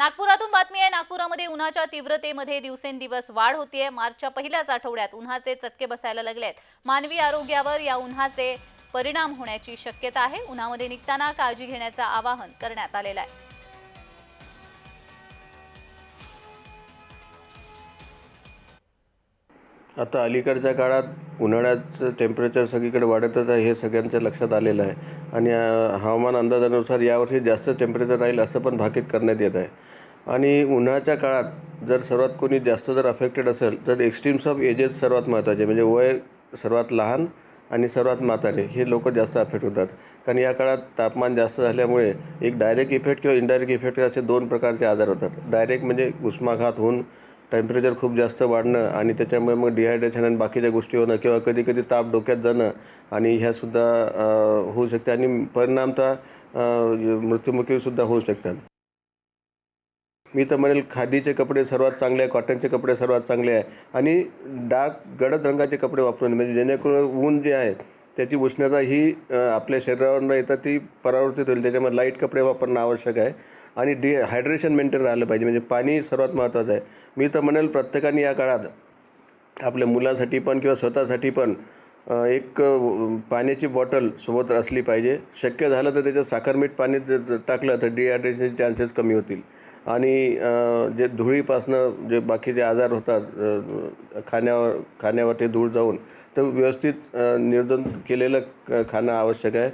नागपुरातून बातमी आहे नागपुरामध्ये उन्हाच्या तीव्रतेमध्ये दिवसेंदिवस वाढ होतीये. मार्चच्या पहिल्याच आठवड्यात उन्हाचे चटके बसायला लागले आहेत. मानवी आरोग्यावर या उन्हाचे परिणाम होण्याची शक्यता आहे. उन्हामध्ये निघताना काळजी घेण्याचं आवाहन करण्यात आलेलं आहे. आता अलीकडच्या काळात उन्हाळ्याचं टेम्परेचर सगळीकडे वाढतच आहे हे सगळ्यांच्या लक्षात आलेलं आहे. आणि हवामान अंदाजानुसार यावर्षी जास्त टेम्परेचर राहील असं पण भाकीत करण्यात येत आहे. आणि उन्हाळ्याच्या काळात जर सर्वात कोणी जास्त जर अफेक्टेड असेल तर एक्स्ट्रीम्स ऑफ एजेस सर्वात महत्त्वाचे. म्हणजे वय सर्वात लहान आणि सर्वात म्हातारे हे लोक जास्त अफेक्ट होतात. कारण या काळात तापमान जास्त झाल्यामुळे एक डायरेक्ट इफेक्ट किंवा इनडायरेक्ट इफेक्ट असे दोन प्रकारचे आजार होतात. डायरेक्ट म्हणजे उष्माघात होऊन टेम्परेचर खूप जास्त वाढणं आणि त्याच्यामुळे मग डिहायड्रेशन आणि बाकीच्या गोष्टी होणं किंवा कधी कधी ताप डोक्यात जाणं आणि ह्यासुद्धा होऊ शकते आणि परिणामतः मृत्युमुखीसुद्धा होऊ शकतात. मी तर म्हणेल खादीचे कपडे सर्वात चांगले आहे कॉटनचे कपडे सर्वात चांगले आहे. आणि डार्क गडद रंगाचे कपडे वापरून म्हणजे जेणेकरून ऊन जे आहे त्याची उष्णता ही आपल्या शरीरावर न येता ती परावर्तित होईल. त्याच्यामुळे लाइट कपडे वापरणं आवश्यक आहे. आणि डी हायड्रेशन मेंटेन राहिलं पाहिजे. म्हणजे पाणी सर्वात महत्त्वाचं आहे. मी तर म्हणेल प्रत्येकाने या काळात आपल्या मुलासाठी पण किंवा स्वतःसाठी पण एक पाण्याची बॉटल सोबत असली पाहिजे. शक्य झालं तर त्याच्यात साखर मीठ पाणी टाकलं तर डिहायड्रेशनचे चान्सेस कमी होतील. आणि जे धुळीपासनं जे बाकीचे आजार होतात खाण्यावर खाण्यावर ते धूळ जाऊन तर व्यवस्थित अ, निर्जन केलेलं क- खाणं आवश्यक आहे.